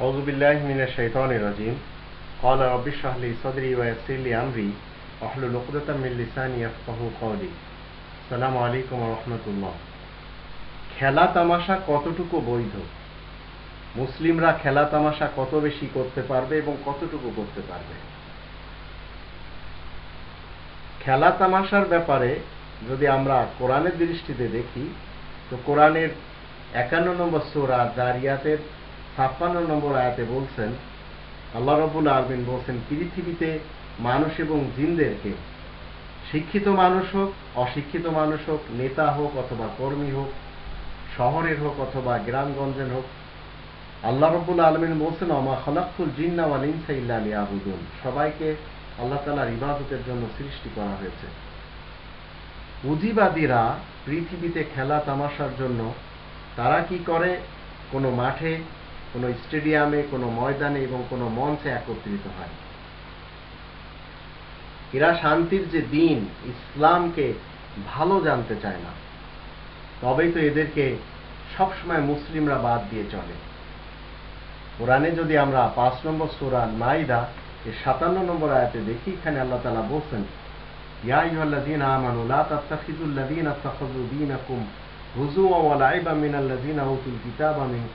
أعوذ بالله من الشيطان الرجيم قال رب اشرح لي صدري ويسر لي أمري واحلل عقدة من لساني يفقهوا قولي السلام عليكم ورحمة الله খেলা তামাশা কতটুকু বৈধ মুসলিমরা খেলা তামাশা কত বেশি করতে পারবে এবং কতটুকু করতে পারবে খেলা তামাশার ব্যাপারে যদি আমরা কোরআনের দৃষ্টিতে দেখি তো কোরআনের একান্ন নম্বর সোরা জারিয়াতের ছাপ্পান্ন নম্বর আয়াতে বলছেন, আল্লাহ রবুল আলমিন বলছেন, পৃথিবীতে মানুষ এবং জিনদেরকে শিক্ষিত মানুষ হোক, অশিক্ষিত মানুষ হোক, নেতা হোক অথবা কর্মী হোক, শহরের হোক অথবা গ্রামগঞ্জের হোক, আল্লাহ রবুল আলমিন বলছেন অমা খলাকুল জিন্না ওয়াল ইনসা ইল্লা লিয়াবুদুন। সবাইকে আল্লাহ তালার ইবাদতের জন্য সৃষ্টি করা হয়েছে। পুঁজিবাদীরা পৃথিবীতে খেলা তামাশার জন্য তারা কি করে? কোনো মাঠে কোনো স্টেডিয়ামে, কোনো ময়দানে এবং কোনো মঞ্চে একত্রিত হয়। এরা শান্তির যে দিন, ইসলামকে ভালো জানতে চায় না। তবেই তো এদেরকে সবসময় মুসলিমরা বাদ দিয়ে চলে। কোরআনে যদি আমরা পাঁচ নম্বর সুরান মাইদা, এর সাতান্ন নম্বর আয়াতে দেখি, এখানে আল্লাহ তালা বলছেন, ইয়া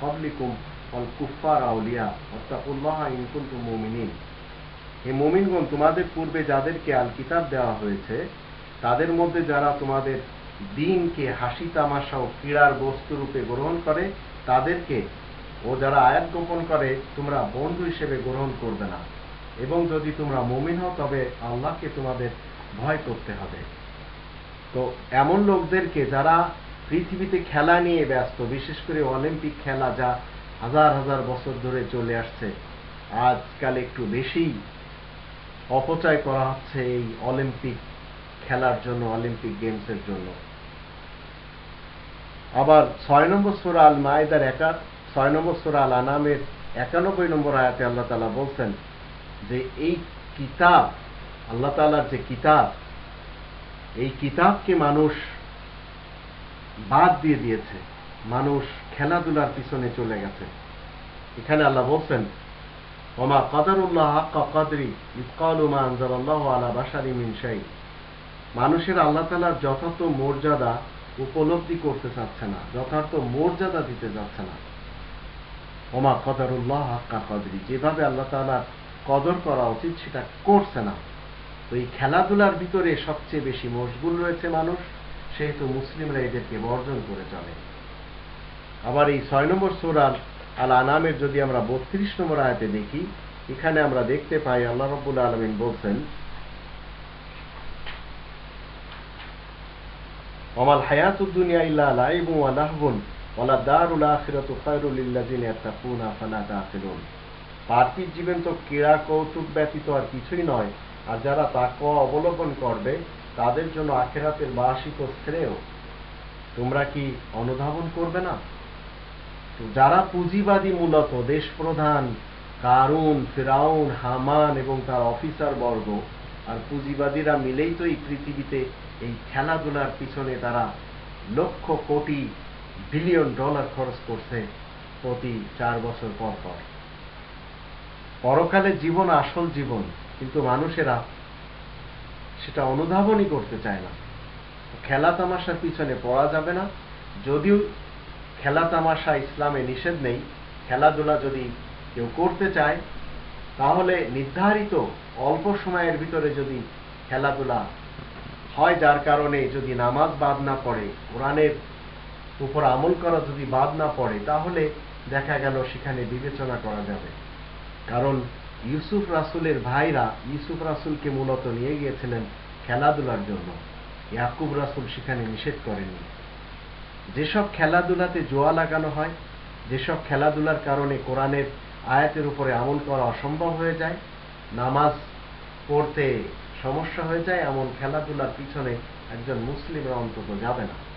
ক্বাবলিকুম কুফফার আউলিয়া হে তোমাদের পূর্বে যাদেরকে আল কিতাব দেওয়া হয়েছে, তাদের মধ্যে যারা তোমাদের দিনকে হাসি, তামাশা ও ক্রীড়ার বস্তু রূপে গ্রহণ করে, তাদেরকে ও যারা আয়াত গোপন করে, তোমরা বন্ধু হিসেবে গ্রহণ করবে না। এবং যদি তোমরা মমিন হও, তবে আল্লাহকে তোমাদের ভয় করতে হবে। তো এমন লোকদেরকে যারা পৃথিবীতে খেলা নিয়ে ব্যস্ত, বিশেষ করে অলিম্পিক খেলা, যা হাজার হাজার বছর ধরে চলে আসছে। আজকাল একটু বেশি অপচয় করা হচ্ছে এই অলিম্পিক খেলার জন্য, অলিম্পিক গেমসের জন্য। আবার ছয় নম্বর সোরা আল মায়েদার একা ছয় নম্বর সোরা আল আনামের একানব্বই নম্বর আয়াতে আল্লাহ তালা বলছেন যে, এই কিতাব, আল্লাহ তালার যে কিতাব, এই কিতাবকে মানুষ বাদ দিয়ে দিয়েছে। মানুষ খেলাধুলার পিছনে চলে গেছে। এখানে আল্লাহ বলছেন, ওমা কাদারুল্লাহ হাক্কা কাদরি ইফকালু মা আনজালাল্লাহু আলা বাশারি মিনশাই মানুষের আল্লাহ তালার যথার্থ মর্যাদা উপলব্ধি করতে চাচ্ছে না, যথার্থ মর্যাদা দিতে যাচ্ছে না। ওমা কদরুল্লাহ হাক্কা কদরি, যেভাবে আল্লাহ তালার কদর করা উচিত সেটা করছে না। তো এই খেলাধুলার ভিতরে সবচেয়ে বেশি মশগুল রয়েছে মানুষ, সেহেতু মুসলিমরা এদেরকে বর্জন করে চলে। আবার এই ছয় নম্বর সোরাল আল আনামের যদি আমরা বত্রিশ নম্বর আয়াতে দেখি, এখানে আমরা দেখতে পাই আল্লাহ রব্বুল আলমিন বলছেন, ওমাল হায়াতুদ দুনিয়া ইল্লা লাইবু ওয়া লাহবুন, ওয়ালা দারুল আখিরাতু খায়রুল লিল্লাযিনা ইয়াত্তাকুনা ফালা তাকিলুন পার্থিব জীবন তো ক্রীড়া কৌতুক ব্যতীত আর কিছুই নয়, আর যারা তাকওয়া অবলম্বন করবে, তাদের জন্য আখেরাতের বাসিত শ্রেয়। তোমরা কি অনুধাবন করবে না? যারা পুঁজিবাদী মূলত দেশ প্রধান কারুন, ফেরাউন, হামান এবং তার অফিসার বর্গ, আর পুঁজিবাদীরা মিলেই তো এই পৃথিবীতে এই খেলাধুলার পিছনে তারা লক্ষ কোটি বিলিয়ন ডলার খরচ করছে প্রতি চার বছর পর পর। পরকালের জীবন আসল জীবন, কিন্তু মানুষেরা সেটা অনুধাবনই করতে চায় না। খেলা তামাশার পিছনে পড়া যাবে না, যদিও খেলা তামাশা ইসলামে নিষেধ নেই। খেলাধুলা যদি কেউ করতে চায়, তাহলে নির্ধারিত অল্প সময়ের ভিতরে যদি খেলাধুলা হয়, যার কারণে যদি নামাজ বাদ না পড়ে, কোরআনের উপর আমল করা যদি বাদ না পড়ে, তাহলে দেখা গেল সেখানে বিবেচনা করা যাবে। কারণ ইউসুফ রাসুলের ভাইরা ইউসুফ রাসুলকে মূলত নিয়ে গিয়েছিলেন খেলাধুলার জন্য। ইয়াকুব রাসুল সেখানে নিষেধ করেননি। যেসব খেলাধুলাতে জোয়া লাগানো হয়, যেসব খেলাধুলার কারণে কোরআনের আয়াতের উপরে আমল করা অসম্ভব হয়ে যায়, নামাজ পড়তে সমস্যা হয়ে যায়, এমন খেলাধুলার পিছনে একজন মুসলিমরা অন্তত যাবে না।